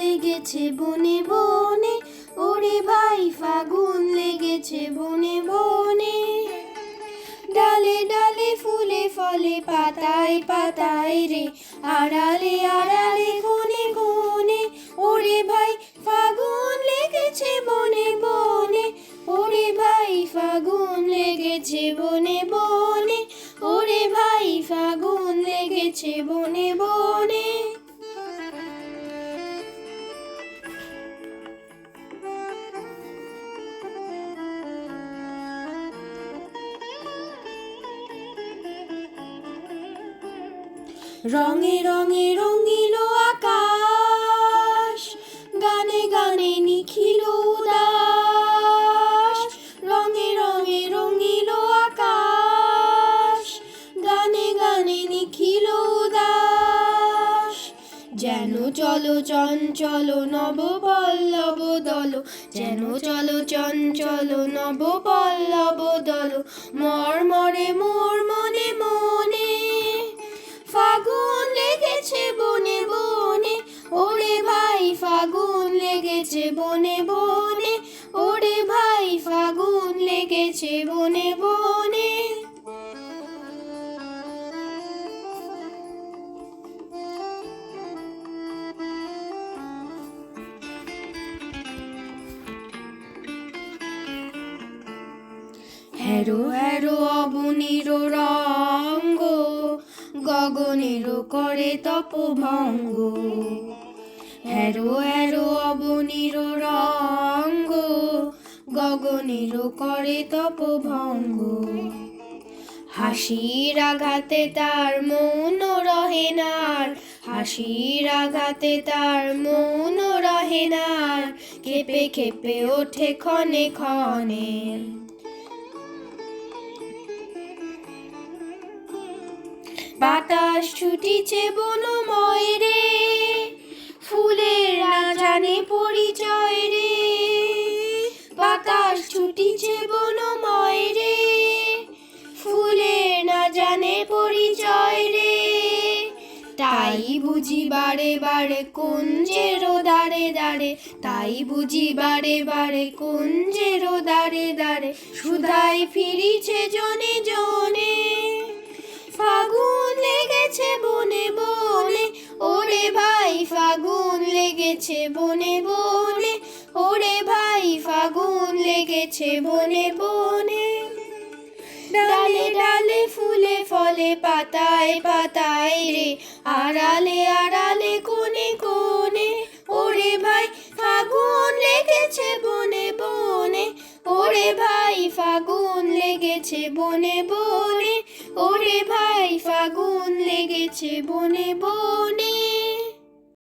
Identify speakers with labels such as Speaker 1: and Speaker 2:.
Speaker 1: লেগেছে বনে বনে, ওরে ভাই ফাগুন লেগেছে বনে বনে। ডালে ডালে ফুলে ফলে, পাতায় পাতায় রে, আড়ালে আড়ালে কোনে কোনে ওরে ভাই ফাগুন লেগেছে বনে বনে, ওরে ভাই ফাগুন লেগেছে বনে বনে, ওরে ভাই ফাগুন লেগেছে বনে রঙে রঙে রঙিল আকাশ, গানে গানে নিখিল উদাস। রঙে রঙে রঙিল আকাশ, গানে গানে নিখিল উদাস। যেন চলো চঞ্চল নব পল্লব দল, যেন চলো চঞ্চল নব পল্লব দল, মর্মরে মোর বনে বনে, ওরে ভাই ফাগুন লেগেছে বনে বনে। হ্যারো হ্যারো অবনীর রঙ্গ গগনের করে তপভঙ্গ। হ্যারো হ্যারো অবনীর রঙ্গ, গগনের করে তপভঙ্গ। হাসির আঘাতে তার মৌন রহে নার, হাসির আঘাতে তার মৌন রহে নার, খেপে খেপে ওঠে ক্ষণে ক্ষণে। বাতাস ছুটিছে বনময় রে ফুলের না জানে পরিচয় রে। বাতাস ছুটিছে বনময় রে। ফুলের না জানে পরিচয় রে। তাই বুঝি বারে বারে কুঞ্জেরও দাঁড়ে দাঁড়ে। তাই বুঝি বারে বারে কুঞ্জেরও দাঁড়ে দাঁড়ে। সুধাই ফিরিছে জনে জনে লেগেছে বনে বনে, ওরে ভাই ফাগুন লেগেছে বনে বনে। ডালে ডালে ফুলে ফলে, পাতায় পাতায় রে, আড়ালে আড়ালে কোনে কোনে ওরে ভাই ফাগুন লেগেছে বনে বনে, ওরে ভাই ফাগুন লেগেছে বনে বনে, ওরে ভাই ফাগুন লেগেছে বনে বনে।